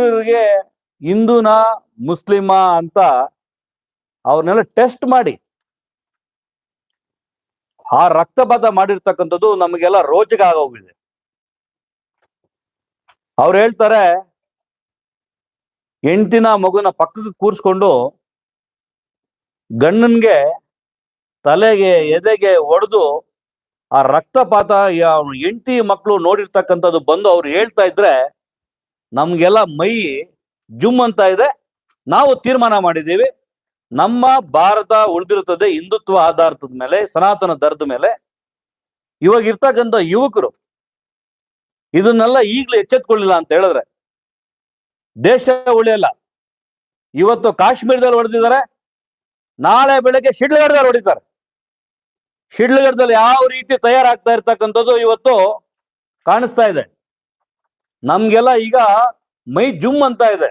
ಯುವಕರಿಗೆ ಹಿಂದೂನ, ಮುಸ್ಲಿಮ ಅಂತ ಅವ್ರನ್ನೆಲ್ಲ ಟೆಸ್ಟ್ ಮಾಡಿ. ಆ ರಕ್ತಪಾತ ಮಾಡಿರ್ತಕ್ಕಂಥದ್ದು ನಮಗೆಲ್ಲ ರೋಚಕ ಆಗೋಗಿದೆ. ಅವ್ರು ಹೇಳ್ತಾರೆ, ಹೆಂಡ್ತಿನ ಮಗುನ ಪಕ್ಕಕ್ಕೆ ಕೂರಿಸ್ಕೊಂಡು ಗಂಡನ್ಗೆ ತಲೆಗೆ, ಎದೆಗೆ ಹೊಡೆದು ಆ ರಕ್ತಪಾತ ಎಂಟಿ ಮಕ್ಕಳು ನೋಡಿರ್ತಕ್ಕಂಥದ್ದು ಬಂದು ಅವ್ರು ಹೇಳ್ತಾ ಇದ್ರೆ ನಮ್ಗೆಲ್ಲ ಮೈ ಜುಮ್ ಅಂತ ಇದೆ. ನಾವು ತೀರ್ಮಾನ ಮಾಡಿದ್ದೀವಿ. ನಮ್ಮ ಭಾರತ ಉಳಿದಿರುತ್ತದೆ ಹಿಂದುತ್ವ ಆಧಾರದ ಮೇಲೆ, ಸನಾತನ ದರದ ಮೇಲೆ. ಇವಾಗ ಇರ್ತಕ್ಕಂಥ ಯುವಕರು ಇದನ್ನೆಲ್ಲ ಈಗಲೇ ಎಚ್ಚೆತ್ಕೊಳ್ಳಿಲ್ಲ ಅಂತ ಹೇಳಿದ್ರೆ ದೇಶ ಉಳಿಯಲ್ಲ. ಇವತ್ತು ಕಾಶ್ಮೀರದಲ್ಲಿ ಹೊಡೆದಿದ್ದಾರೆ. ನಾಳೆ ಬೆಳಗ್ಗೆ ಶಿಡ್ಲಗಡದಲ್ಲಿ ಹೊಡಿತಾರೆ. ಶಿಡ್ಲಗಡದಲ್ಲಿ ಯಾವ ರೀತಿ ತಯಾರಾಗ್ತಾ ಇರ್ತಕ್ಕಂಥದ್ದು ಇವತ್ತು ಕಾಣಿಸ್ತಾ ಇದೆ. ನಮ್ಗೆಲ್ಲ ಈಗ ಮೈ ಜುಮ್ ಅಂತ ಇದೆ.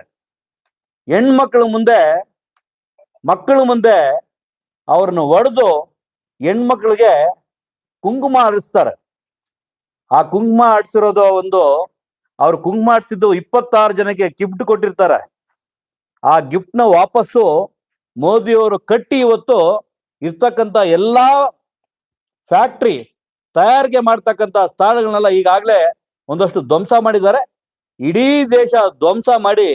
ಹೆಣ್ಮಕ್ಳ ಮುಂದೆ, ಮಕ್ಕಳ ಮುಂದೆ ಅವ್ರನ್ನ ಒಡೆದು ಹೆಣ್ಮಕ್ಳಿಗೆ ಕುಂಕುಮ ಆಡಿಸ್ತಾರೆ ಆ ಕುಂಕುಮ ಆಡಿಸಿರೋದು ಒಂದು, ಅವ್ರು ಕುಂಕುಮ ಆಡಿಸಿದ್ದು ಇಪ್ಪತ್ತಾರು ಜನಕ್ಕೆ ಗಿಫ್ಟ್ ಕೊಟ್ಟಿರ್ತಾರೆ. ಆ ಗಿಫ್ಟ್ನ ವಾಪಸ್ಸು ಮೋದಿಯವರು ಕಟ್ಟಿ ಇವತ್ತು ಇರ್ತಕ್ಕಂಥ ಎಲ್ಲಾ ಫ್ಯಾಕ್ಟ್ರಿ ತಯಾರಿಕೆ ಮಾಡ್ತಕ್ಕಂಥ ಸ್ಥಳಗಳನ್ನೆಲ್ಲ ಈಗಾಗಲೇ ಒಂದಷ್ಟು ಧ್ವಂಸ ಮಾಡಿದ್ದಾರೆ. ಇಡೀ ದೇಶ ಧ್ವಂಸ ಮಾಡಿ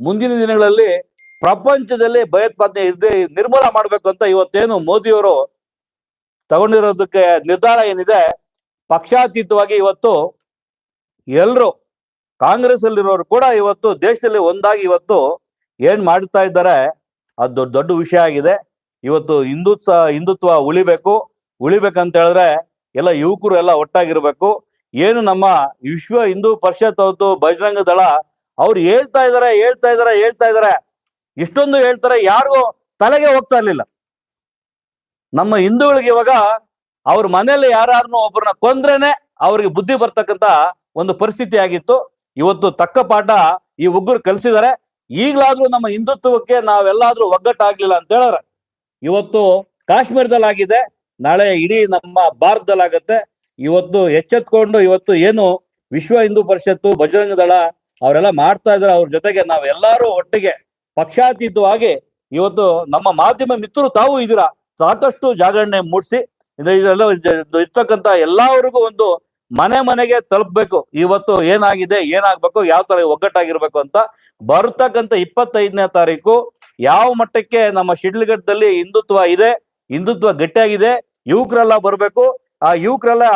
ಮುಂದಿನ ದಿನಗಳಲ್ಲಿ ಪ್ರಪಂಚದಲ್ಲಿ ಭಯೋತ್ಪಾದನೆ ಇದ್ದೇ ನಿರ್ಮೂಲ ಮಾಡ್ಬೇಕು ಅಂತ ಇವತ್ತೇನು ಮೋದಿಯವರು ತಗೊಂಡಿರೋದಕ್ಕೆ ನಿರ್ಧಾರ ಏನಿದೆ, ಪಕ್ಷಾತೀತವಾಗಿ ಇವತ್ತು ಎಲ್ರು ಕಾಂಗ್ರೆಸ್ ಅಲ್ಲಿರೋರು ಕೂಡ ಇವತ್ತು ದೇಶದಲ್ಲಿ ಒಂದಾಗಿ ಇವತ್ತು ಏನ್ ಮಾಡ್ತಾ ಇದ್ದಾರೆ, ಅದು ದೊಡ್ಡ ದೊಡ್ಡ ವಿಷಯ ಆಗಿದೆ. ಇವತ್ತು ಹಿಂದುತ್ವ ಹಿಂದುತ್ವ ಉಳಿಬೇಕು. ಉಳಿಬೇಕಂತ ಹೇಳಿದ್ರೆ ಎಲ್ಲ ಯುವಕರು ಎಲ್ಲ ಒಟ್ಟಾಗಿರ್ಬೇಕು. ಏನು ನಮ್ಮ ವಿಶ್ವ ಹಿಂದೂ ಪರಿಷತ್ ಅವತ್ತು ಬಜರಂಗ ದಳ, ಅವ್ರು ಹೇಳ್ತಾ ಇದಾರೆ ಹೇಳ್ತಾ ಇದಾರೆ ಹೇಳ್ತಾ ಇದಾರೆ. ಇಷ್ಟೊಂದು ಹೇಳ್ತಾರೆ, ಯಾರಿಗೂ ತಲೆಗೆ ಹೋಗ್ತಾ ಇರ್ಲಿಲ್ಲ. ನಮ್ಮ ಹಿಂದೂಗಳಿಗೆ ಇವಾಗ ಅವ್ರ ಮನೇಲಿ ಯಾರನ್ನು ಒಬ್ಬರನ್ನ ಕೊಂದ್ರೇನೆ ಅವ್ರಿಗೆ ಬುದ್ಧಿ ಬರ್ತಕ್ಕಂತ ಒಂದು ಪರಿಸ್ಥಿತಿ ಆಗಿತ್ತು. ಇವತ್ತು ತಕ್ಕ ಪಾಠ ಈ ಉಗ್ಗರು ಕಲಿಸಿದ್ದಾರೆ. ಈಗಲಾದ್ರೂ ನಮ್ಮ ಹಿಂದುತ್ವಕ್ಕೆ ನಾವೆಲ್ಲಾದ್ರೂ ಒಗ್ಗಟ್ಟಾಗ್ಲಿಲ್ಲ ಅಂತ ಹೇಳಾರ. ಇವತ್ತು ಕಾಶ್ಮೀರದಲ್ಲಾಗಿದೆ. ನಾಳೆ ಇಡೀ ನಮ್ಮ ಭಾರತದಲ್ಲಿ ಆಗತ್ತೆ ಇವತ್ತು ಎಚ್ಚೆತ್ಕೊಂಡು ಇವತ್ತು ಏನು ವಿಶ್ವ ಹಿಂದೂ ಪರಿಷತ್ತು ಬಜರಂಗ ದಳ ಅವರೆಲ್ಲ ಮಾಡ್ತಾ ಇದ್ದಾರೆ. ಅವ್ರ ಜೊತೆಗೆ ನಾವೆಲ್ಲರೂ ಒಟ್ಟಿಗೆ ಪಕ್ಷಾತೀತವಾಗಿ ಇವತ್ತು ನಮ್ಮ ಮಾಧ್ಯಮ ಮಿತ್ರರು ತಾವು ಇದ್ದೀರಾ? ಸಾಕಷ್ಟು ಜಾಗರಣೆ ಮೂಡಿಸಿ ಇದೆಲ್ಲ ಇರ್ತಕ್ಕಂತ ಎಲ್ಲರಿಗೂ ಒಂದು ಮನೆ ಮನೆಗೆ ತಲುಪಬೇಕು. ಇವತ್ತು ಏನಾಗಿದೆ, ಏನಾಗ್ಬೇಕು, ಯಾವ ತರ ಒಗ್ಗಟ್ಟಾಗಿರ್ಬೇಕು ಅಂತ ಬರ್ತಕ್ಕಂತ ಇಪ್ಪತ್ತೈದನೇ ತಾರೀಕು ಯಾವ ಮಟ್ಟಕ್ಕೆ ನಮ್ಮ ಶಿಡ್ಲಘಟ್ಟದಲ್ಲಿ ಹಿಂದುತ್ವ ಇದೆ, ಹಿಂದುತ್ವ ಗಟ್ಟಿಯಾಗಿದೆ, ಯುವಕರೆಲ್ಲ ಬರ್ಬೇಕು. ಆ ಯುವಕರೆಲ್ಲ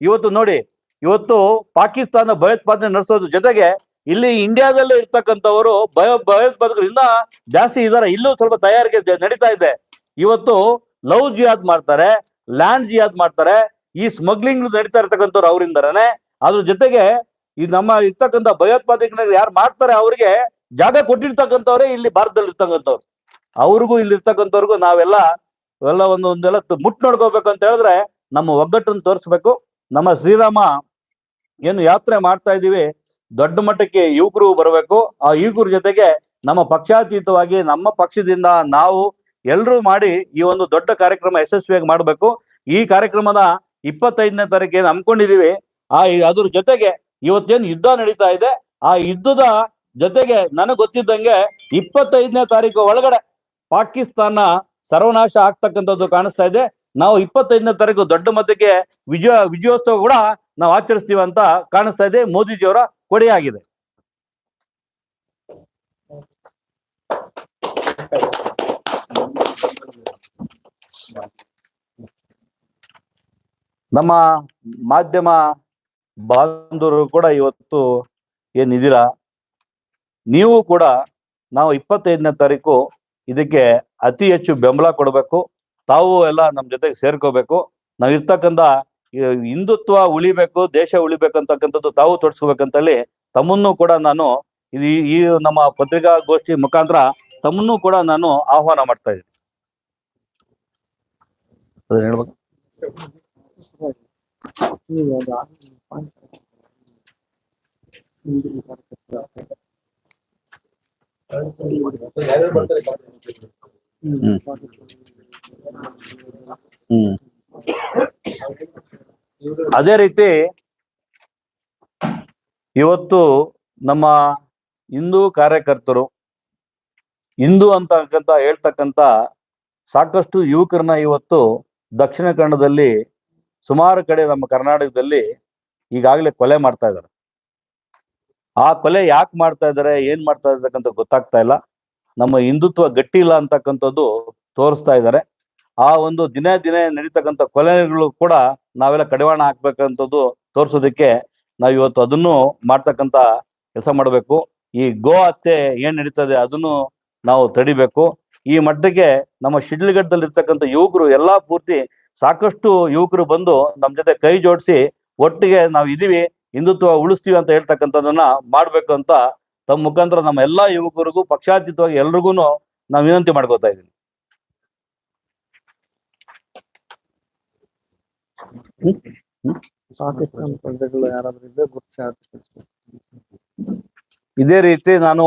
ಇವತ್ತು ನೋಡಿ, ಇವತ್ತು ಪಾಕಿಸ್ತಾನ ಭಯೋತ್ಪಾದನೆ ನಡೆಸೋದ್ರ ಜೊತೆಗೆ ಇಲ್ಲಿ ಇಂಡಿಯಾದಲ್ಲೇ ಇರ್ತಕ್ಕಂಥವರು ಭಯ, ಭಯೋತ್ಪಾದಕರು ಜಾಸ್ತಿ ಇದಾರೆ. ಇಲ್ಲೂ ಸ್ವಲ್ಪ ತಯಾರಿಕೆ ನಡೀತಾ ಇದೆ. ಇವತ್ತು ಲವ್ ಜಿಯಾದ್ ಮಾಡ್ತಾರೆ, ಲ್ಯಾಂಡ್ ಜಿಯಾದ್ ಮಾಡ್ತಾರೆ. ಈ ಸ್ಮಗ್ಲಿಂಗ್ ನಡೀತಾ ಇರ್ತಕ್ಕಂಥವ್ರು ಅವರಿಂದನೇ ಅದ್ರ ಜೊತೆಗೆ ಈ ನಮ್ಮ ಇರ್ತಕ್ಕಂಥ ಭಯೋತ್ಪಾದಕನ ಯಾರು ಮಾಡ್ತಾರೆ ಅವ್ರಿಗೆ ಜಾಗ ಕೊಟ್ಟಿರ್ತಕ್ಕಂಥವ್ರೆ ಇಲ್ಲಿ ಭಾರತದಲ್ಲಿ ಇರ್ತಕ್ಕಂಥವ್ರು. ಅವ್ರಿಗೂ ಇಲ್ಲಿ ಇರ್ತಕ್ಕಂಥವ್ರಿಗೂ ನಾವೆಲ್ಲ ಎಲ್ಲ ಒಂದು ಒಂದೆಲ್ಲ ಮುಟ್ ನೋಡ್ಕೋಬೇಕಂತ ಹೇಳಿದ್ರೆ ನಮ್ಮ ಒಗ್ಗಟ್ಟನ್ನು ತೋರಿಸ್ಬೇಕು. ನಮ್ಮ ಶ್ರೀರಾಮ ಏನು ಯಾತ್ರೆ ಮಾಡ್ತಾ ಇದ್ದೀವಿ, ದೊಡ್ಡ ಮಟ್ಟಕ್ಕೆ ಯುವಕರು ಬರಬೇಕು. ಆ ಯುವಕರ ಜೊತೆಗೆ ನಮ್ಮ ಪಕ್ಷಾತೀತವಾಗಿ ನಮ್ಮ ಪಕ್ಷದಿಂದ ನಾವು ಎಲ್ಲರೂ ಮಾಡಿ ಈ ಒಂದು ದೊಡ್ಡ ಕಾರ್ಯಕ್ರಮ ಯಶಸ್ವಿಯಾಗಿ ಮಾಡಬೇಕು. ಈ ಕಾರ್ಯಕ್ರಮದ ಇಪ್ಪತ್ತೈದನೇ ತಾರೀಕು ಹಮ್ಮಿಕೊಂಡಿದೀವಿ ಆ ಅದ್ರ ಜೊತೆಗೆ ಇವತ್ತೇನು ಯುದ್ಧ ನಡೀತಾ ಇದೆ. ಆ ಯುದ್ಧದ ಜೊತೆಗೆ ನನಗೆ ಗೊತ್ತಿದ್ದಂಗೆ ಇಪ್ಪತ್ತೈದನೇ ತಾರೀಕು ಒಳಗಡೆ ಪಾಕಿಸ್ತಾನ ಸರ್ವನಾಶ ಆಗ್ತಕ್ಕಂಥದ್ದು ಕಾಣಿಸ್ತಾ ಇದೆ. ನಾವು ಇಪ್ಪತ್ತೈದನೇ ತಾರೀಕು ದೊಡ್ಡ ಮತಕ್ಕೆ ವಿಜಯ ವಿಜಯೋತ್ಸವ ಕೂಡ ನಾವು ಆಚರಿಸ್ತೀವಿ ಅಂತ ಕಾಣಿಸ್ತಾ ಇದೆ. ಮೋದಿಜಿಯವರ ಕೊಡೆಯಾಗಿದೆ. ನಮ್ಮ ಮಾಧ್ಯಮ ಬಾಂಧವರು ಕೂಡ ಇವತ್ತು ಏನಿದ್ದೀರಾ? ನೀವು ಕೂಡ ನಾವು ಇಪ್ಪತ್ತೈದನೇ ತಾರೀಕು ಇದಕ್ಕೆ ಅತಿ ಹೆಚ್ಚು ಬೆಂಬಲ ಕೊಡಬೇಕು. ತಾವು ಎಲ್ಲ ನಮ್ಮ ಜೊತೆಗೆ ಸೇರ್ಕೋಬೇಕು. ನಾವು ಇರ್ತಕ್ಕಂಥ ಹಿಂದುತ್ವ ಉಳಿಬೇಕು, ದೇಶ ಉಳಿಬೇಕು ಅಂತಕ್ಕಂಥದ್ದು ತಾವು ತೊಡಸ್ಕೋಬೇಕಂತೇಳಿ ತಮ್ಮನ್ನು ಕೂಡ ನಾನು ಈ ಈ ನಮ್ಮ ಪತ್ರಿಕಾಗೋಷ್ಠಿ ಮುಖಾಂತರ ತಮ್ಮನ್ನು ಕೂಡ ನಾನು ಆಹ್ವಾನ ಮಾಡ್ತಾ ಇದ್ದೀನಿ. ಹೇಳ್ಬೇಕು. ಅದೇ ರೀತಿ ಇವತ್ತು ನಮ್ಮ ಹಿಂದೂ ಕಾರ್ಯಕರ್ತರು, ಹಿಂದೂ ಅಂತಕ್ಕಂತ ಹೇಳ್ತಕ್ಕಂತ ಸಾಕಷ್ಟು ಯುವಕರನ್ನ ಇವತ್ತು ದಕ್ಷಿಣ ಕನ್ನಡದಲ್ಲಿ ಸುಮಾರು ಕಡೆ ನಮ್ಮ ಕರ್ನಾಟಕದಲ್ಲಿ ಈಗಾಗಲೇ ಕೊಲೆ ಮಾಡ್ತಾ ಇದ್ದಾರೆ. ಆ ಕೊಲೆ ಯಾಕೆ ಮಾಡ್ತಾ ಇದ್ದಾರೆ, ಏನ್ ಮಾಡ್ತಾ ಇರ್ತಕ್ಕಂಥ ಗೊತ್ತಾಗ್ತಾ ಇಲ್ಲ. ನಮ್ಮ ಹಿಂದುತ್ವ ಗಟ್ಟಿ ಇಲ್ಲ ಅಂತಕ್ಕಂಥದ್ದು ತೋರಿಸ್ತಾ ಇದ್ದಾರೆ. ಆ ಒಂದು ದಿನೇ ದಿನೇ ನಡೀತಕ್ಕಂಥ ಕೊಲೆಗಳು ಕೂಡ ನಾವೆಲ್ಲ ಕಡಿವಾಣ ಹಾಕ್ಬೇಕಂತದ್ದು ತೋರಿಸೋದಕ್ಕೆ ನಾವ್ ಇವತ್ತು ಅದನ್ನು ಮಾಡ್ತಕ್ಕಂಥ ಕೆಲಸ ಮಾಡಬೇಕು. ಈ ಗೋ ಹತ್ಯೆ ಏನ್ ನಡೀತದೆ ಅದನ್ನು ನಾವು ತಡಿಬೇಕು. ಈ ಮಟ್ಟಿಗೆ ನಮ್ಮ ಶಿಡ್ಲಘಟ್ಟದಲ್ಲಿ ಇರ್ತಕ್ಕಂಥ ಯುವಕರು ಎಲ್ಲಾ ಪೂರ್ತಿ ಸಾಕಷ್ಟು ಯುವಕರು ಬಂದು ನಮ್ಮ ಜೊತೆ ಕೈ ಜೋಡಿಸಿ ಒಟ್ಟಿಗೆ ನಾವು ಇದೀವಿ, ಹಿಂದುತ್ವ ಉಳಿಸ್ತೀವಿ ಅಂತ ಹೇಳ್ತಕ್ಕಂಥದ್ದನ್ನ ಮಾಡ್ಬೇಕು ಅಂತ ತಮ್ಮ ಮುಖಾಂತರ ನಮ್ಮ ಎಲ್ಲಾ ಯುವಕರಿಗೂ ಪಕ್ಷಾತೀತವಾಗಿ ಎಲ್ರಿಗೂ ನಾವು ವಿನಂತಿ ಮಾಡ್ಕೋತಾ ಇದೀನಿ ಪಾಕಿಸ್ತಾನ ಪ್ರಜೆಗಳು ಯಾರಾದ್ರೂ ಇದ್ರೆ ಗುರುತಿಸಿ ಇದೇ ರೀತಿ ನಾನು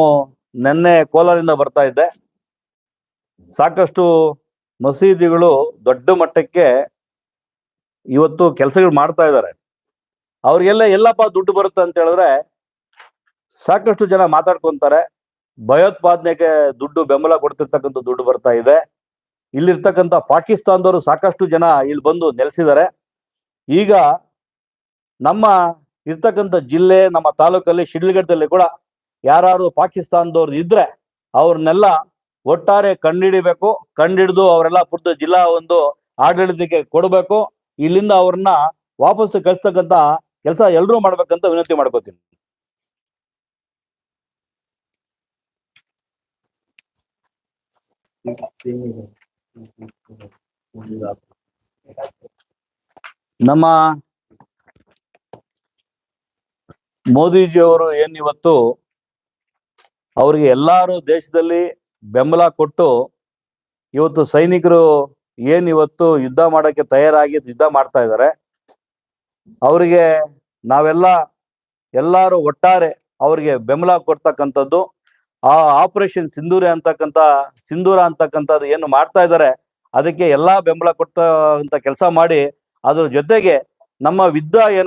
ನಿನ್ನೆ ಕೋಲಾರಿಂದ ಬರ್ತಾ ಇದ್ದೆ. ಸಾಕಷ್ಟು ಮಸೀದಿಗಳು ದೊಡ್ಡ ಮಟ್ಟಕ್ಕೆ ಇವತ್ತು ಕೆಲಸಗಳು ಮಾಡ್ತಾ ಇದ್ದಾರೆ. ಅವ್ರಿಗೆಲ್ಲ ಎಲ್ಲಪ್ಪ ದುಡ್ಡು ಬರುತ್ತೆ ಅಂತ ಹೇಳಿದ್ರೆ ಸಾಕಷ್ಟು ಜನ ಮಾತಾಡ್ಕೊಂತಾರೆ. ಭಯೋತ್ಪಾದನೆಗೆ ದುಡ್ಡು ಬೆಂಬಲ ಕೊಡ್ತಿರ್ತಕ್ಕಂಥ ದುಡ್ಡು ಬರ್ತಾ ಇದೆ. ಇಲ್ಲಿರ್ತಕ್ಕಂಥ ಪಾಕಿಸ್ತಾನದವರು ಸಾಕಷ್ಟು ಜನ ಇಲ್ಲಿ ಬಂದು ನೆಲೆಸಿದ್ದಾರೆ. ಈಗ ನಮ್ಮ ಇರ್ತಕ್ಕಂಥ ಜಿಲ್ಲೆ, ನಮ್ಮ ತಾಲೂಕಲ್ಲಿ ಶಿಡ್ಲಘಟ್ಟದಲ್ಲಿ ಕೂಡ ಯಾರು ಪಾಕಿಸ್ತಾನದವ್ರು ಇದ್ರೆ ಅವ್ರನ್ನೆಲ್ಲ ಒಟ್ಟಾರೆ ಕಂಡಿಡಿಬೇಕು. ಕಂಡಿಡಿದು ಅವರೆಲ್ಲ ಪುಟ್ಟ ಜಿಲ್ಲಾ ಒಂದು ಆಡಳಿತಕ್ಕೆ ಕೊಡಬೇಕು. ಇಲ್ಲಿಂದ ಅವ್ರನ್ನ ವಾಪಸ್ ಕಳಿಸ್ತಕ್ಕಂತ ಕೆಲಸ ಎಲ್ರೂ ಮಾಡ್ಬೇಕಂತ ವಿನಂತಿ ಮಾಡ್ಕೋತೀನಿ. ನಮ್ಮ ಮೋದಿಜಿಯವರು ಏನ್ ಇವತ್ತು ಅವ್ರಿಗೆ ಎಲ್ಲಾರು ದೇಶದಲ್ಲಿ ಬೆಂಬಲ ಕೊಟ್ಟು ಇವತ್ತು ಸೈನಿಕರು ಏನ್ ಇವತ್ತು ಯುದ್ಧ ಮಾಡಕ್ಕೆ ತಯಾರಾಗಿ ಯುದ್ಧ ಮಾಡ್ತಾ ಇದ್ದಾರೆ. ಅವರಿಗೆ ನಾವೆಲ್ಲ ಎಲ್ಲಾರು ಒಟ್ಟಾರೆ ಅವ್ರಿಗೆ ಬೆಂಬಲ ಕೊಡ್ತಕ್ಕಂಥದ್ದು, ಆ ಆಪರೇಷನ್ ಸಿಂಧೂರ ಅಂತಕ್ಕಂಥ, ಸಿಂಧೂರ ಅಂತಕ್ಕಂಥದ್ದು ಏನು ಮಾಡ್ತಾ ಇದ್ದಾರೆ, ಅದಕ್ಕೆ ಎಲ್ಲಾ ಬೆಂಬಲ ಕೊಡ್ತ ಕೆಲಸ ಮಾಡಿ ಅದ್ರ ಜೊತೆಗೆ ನಮ್ಮ ವಿದ್ಯಾ ಏನು